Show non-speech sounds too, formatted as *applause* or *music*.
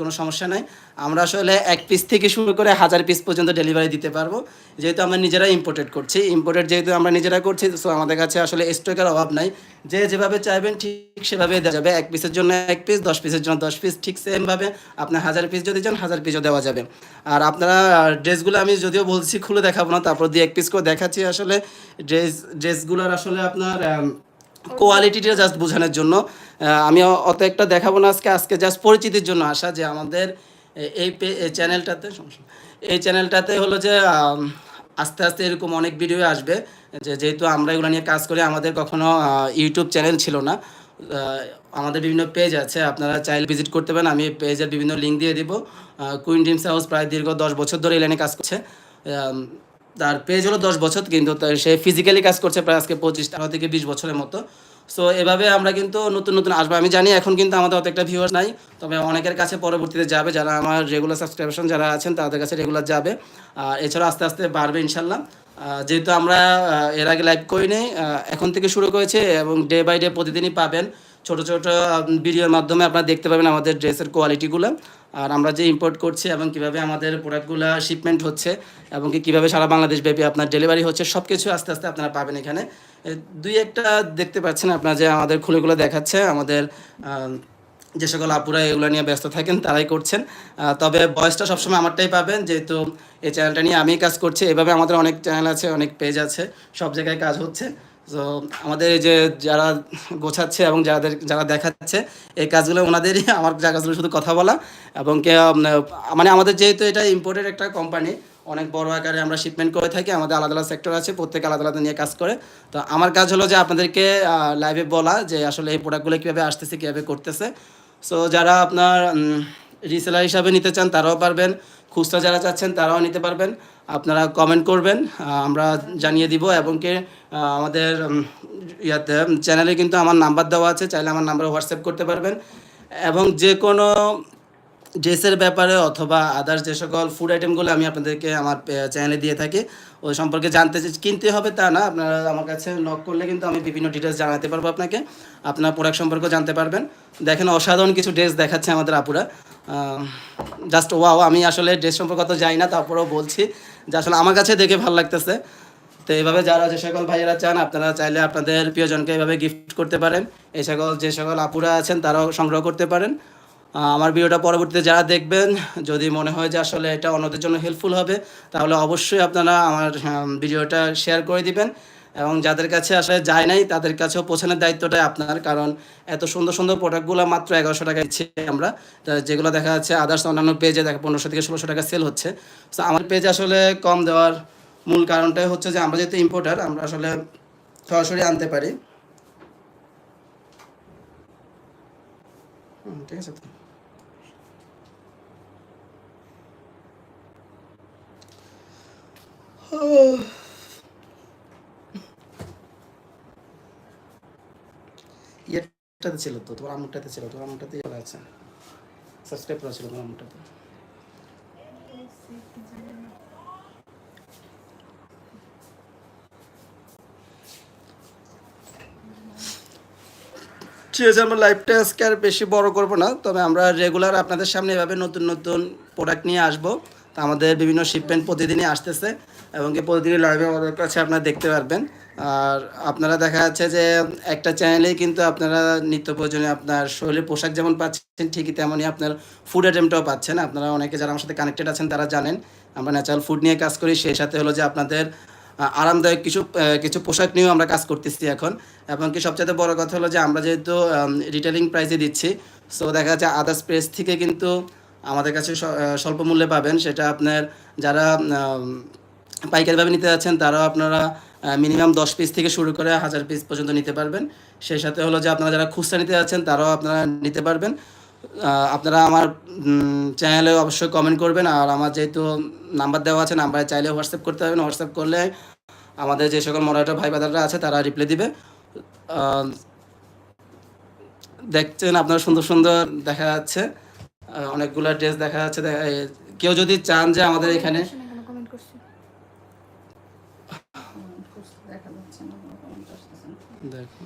কোনো সমস্যা নাই। আমরা আসলে এক পিস থেকে শুরু করে হাজার পিস পর্যন্ত ডেলিভারি দিতে পারব। যেহেতু আমরা নিজেরাই ইম্পোর্টেড করছি ইম্পোর্টেড যেহেতু আমরা নিজেরা করছি সো আমাদের কাছে আসলে স্টকের অভাব নাই। যে যেভাবে চাইবেন ঠিক সেভাবে দেওয়া যাবে। এক পিসের জন্য এক পিস দশ পিসের জন্য দশ পিস ঠিক সেমভাবে আপনার হাজার পিস যদি চান, হাজার পিসও দেওয়া যাবে। আর আপনারা ড্রেসগুলো আমি যদিও বলছি খুলে দেখাবো না, তারপর দিয়ে এক পিস করে দেখাচ্ছি আসলে। ড্রেস ড্রেসগুলোর আসলে আপনার কোয়ালিটিটা জাস্ট বোঝানোর জন্য। আমি অত একটা দেখাবো না আজকে। আজকে জাস্ট পরিচিতির জন্য আসা যে আমাদের এই চ্যানেলটাতে এই চ্যানেলটাতে হলো যে আস্তে আস্তে এরকম অনেক ভিডিও আসবে। যে যেহেতু আমরা এগুলো নিয়ে কাজ করি, আমাদের কখনো ইউটিউব চ্যানেল ছিল না। আমাদের বিভিন্ন পেজ আছে, আপনারা চাইলে ভিজিট করতে পারেন। আমি পেজের বিভিন্ন লিঙ্ক দিয়ে দিব। কুইন ড্রিমস হাউস প্রায় দীর্ঘ দশ বছর ধরে এই কাজ করছে। তার পেজ হলো দশ বছর, কিন্তু সে ফিজিক্যালি কাজ করছে প্রায় আজকে পঁচিশ টাকা থেকে বিশ বছরের মতো। সো এভাবে আমরা কিন্তু নতুন নতুন আসব। আমি জানি এখন কিন্তু আমাদের অত একটা ভিউয়ার্স নাই, তবে অনেকের কাছে পরবর্তীতে যাবে। যারা আমার রেগুলার সাবস্ক্রিপশন যারা আছেন, তাদের কাছে রেগুলার যাবে। আর এছাড়া আস্তে আস্তে বাড়বে ইনশাল্লাহ। যেহেতু আমরা এর আগে লাইভ করি নেই এখন থেকে শুরু করেছে এবং ডে বাই ডে প্রতিদিনই পাবেন। ছোট ছোট ভিডিওর মাধ্যমে আপনারা দেখতে পাবেন আমাদের ড্রেসের কোয়ালিটিগুলো আর আমরা যে ইম্পোর্ট করছি এবং কীভাবে আমাদের প্রোডাক্টগুলো শিপমেন্ট হচ্ছে এবং কি কীভাবে সারা বাংলাদেশ ব্যাপী আপনার ডেলিভারি হচ্ছে সব কিছু আস্তে আস্তে আপনারা পাবেন এখানে। দুই একটা দেখতে পাচ্ছেন আপনারা যে আমাদের খুলেগুলো দেখাচ্ছে, আমাদের যে সকল আপুরা এগুলো নিয়ে ব্যস্ত থাকেন, তারাই করছেন। তবে বয়সটা সবসময় আমারটাই পাবেন, যেহেতু এই চ্যানেলটা নিয়ে আমি কাজ করছি, এভাবে আমাদের অনেক চ্যানেল আছে, অনেক পেজ আছে, সব জায়গায় কাজ হচ্ছে। তো আমাদের এই যে যারা গোছাচ্ছে এবং যাদের, যারা দেখাচ্ছে, এই কাজগুলো ওনাদেরই, *laughs* আমার কাজগুলো শুধু কথা বলা এবং মানে আমাদের যেহেতু এটা ইম্পোর্টেড একটা কোম্পানি অনেক বড় আকারে আমরা শিপমেন্ট করে থাকি, আমাদের আলাদা আলাদা সেক্টর আছে, প্রত্যেক আলাদা আলাদা নিয়ে কাজ করে। তো আমার কাজ হলো যে আপনাদেরকে লাইভে বলা যে আসলে এই প্রোডাক্টগুলো কীভাবে আসতেছে, কীভাবে করতেছে। সো যারা আপনার রিসেলার হিসাবে নিতে চান, তারাও পারবেন। খুচরা যারা চাচ্ছেন তারাও নিতে পারবেন। আপনারা কমেন্ট করবেন আমরা জানিয়ে দিব এবং কি আমাদের ইয়াতে চ্যানেলে কিন্তু আমার নাম্বার দেওয়া আছে, চাইলে আমার নাম্বারে হোয়াটসঅ্যাপ করতে পারবেন। এবং যে কোনো ড্রেসের ব্যাপারে অথবা আদার্স যে সকল ফুড আইটেমগুলো আমি আপনাদেরকে আমার চ্যানেলে দিয়ে থাকি, ওই সম্পর্কে জানতে কিনতে হবে তা না, আপনারা আমার কাছে নক করলে কিন্তু আমি বিভিন্ন ডিটেলস জানাতে পারব আপনাকে। আপনার প্রোডাক্ট সম্পর্কে জানতে পারবেন। দেখেন অসাধারণ কিছু ড্রেস দেখাচ্ছে আমাদের আপুরা। জাস্ট ওয়াও আমি আসলে ড্রেস সম্পর্কে অত যাই না, তারপরেও বলছি যে আসলে আমার কাছে দেখে ভালো লাগতেছে। তো এইভাবে যারা যে সকল ভাইয়েরা চান, আপনারা চাইলে আপনাদের প্রিয়জনকে এইভাবে গিফট করতে পারেন। এই সকল, যে সকল আপুরা আছেন, তারাও সংগ্রহ করতে পারেন। আমার ভিডিওটা পরবর্তীতে যারা দেখবেন, যদি মনে হয় যে আসলে এটা অন্যদের জন্য হেল্পফুল হবে, তাহলে অবশ্যই আপনারা আমার ভিডিওটা শেয়ার করে দিবেন। এবং যাদের কাছে আসলে যায় নাই, তাদের কাছেও পৌঁছানোর দায়িত্বটাই আপনার, কারণ এত সুন্দর সুন্দর প্রোডাক্টগুলো মাত্র এগারোশো টাকা দিচ্ছি আমরা। যেগুলো দেখা যাচ্ছে আদার্স অন্যান্য পেজে দেখা পনেরোশো থেকে ষোলোশো টাকা সেল হচ্ছে। তো আমার পেজে আসলে কম দেওয়ার মূল কারণটাই হচ্ছে যে আমরা যেহেতু ইম্পোর্টার আমরা আসলে সরাসরি আনতে পারি। ঠিক আছে *sighs* ইয়েটাতে ছিল তো, তোমার আমুরটাতে ছিল, তোমার আমুরটাতে চলে আছে। সাবস্ক্রাইব করা ছিল তোমার আমুরটাতে ঠিক আছে আমরা লাইভটা আজকে আর বেশি বড় করব না, তবে আমরা রেগুলার আপনাদের সামনে এভাবে নতুন নতুন প্রোডাক্ট নিয়ে আসব। তা আমাদের বিভিন্ন শিপমেন্ট প্রতিদিনই আসতেছে এবং কি প্রতিদিনই লাইভে আমাদের কাছে আপনারা দেখতে পারবেন। আর আপনারা দেখা যাচ্ছে যে একটা চ্যানেলেই কিন্তু আপনারা নিত্য প্রয়োজনীয় আপনার শৈলী পোশাক যেমন পাচ্ছেন ঠিকই তেমনই আপনার ফুড আইটেমটাও পাচ্ছেন। আপনারা অনেকে যারা আমার সাথে কানেক্টেড আছেন তারা জানেন। আমরা ন্যাচারাল ফুড নিয়ে কাজ করি, সেই সাথে হলো যে আপনাদের আরামদায়ক কিছু কিছু পোশাক নিয়েও আমরা কাজ করতেছি এখন। এবং কি সবচেয়ে বড় কথা হলো যে আমরা যেহেতু রিটেলিং প্রাইসে দিচ্ছি সো দেখা যাচ্ছে আদার্স প্রেস থেকে কিন্তু আমাদের কাছে স্বল্প মূল্যে পাবেন। সেটা আপনার যারা পাইকারিভাবে নিতে যাচ্ছেন, তারাও আপনারা মিনিমাম দশ পিস থেকে শুরু করে হাজার পিস পর্যন্ত নিতে পারবেন। সেই সাথে হলো যে আপনারা যারা খুচরা নিতে যাচ্ছেন, তারাও আপনারা নিতে পারবেন। আপনারা আমার চ্যানেলে অবশ্যই কমেন্ট করবেন। আর আমার যেহেতু নাম্বার দেওয়া আছে নাম্বারে চাইলে হোয়াটসঅ্যাপ করতে পারবেন। হোয়াটসঅ্যাপ করলে আমাদের যে সকল মডারেটর ভাই বাদাররা আছে, তারা রিপ্লাই দিবে। দেখছেন আপনার সুন্দর সুন্দর দেখা যাচ্ছে। অনেকগুলো ড্রেস দেখা যাচ্ছে কেউ যদি চান যে আমাদের এখানে দেখা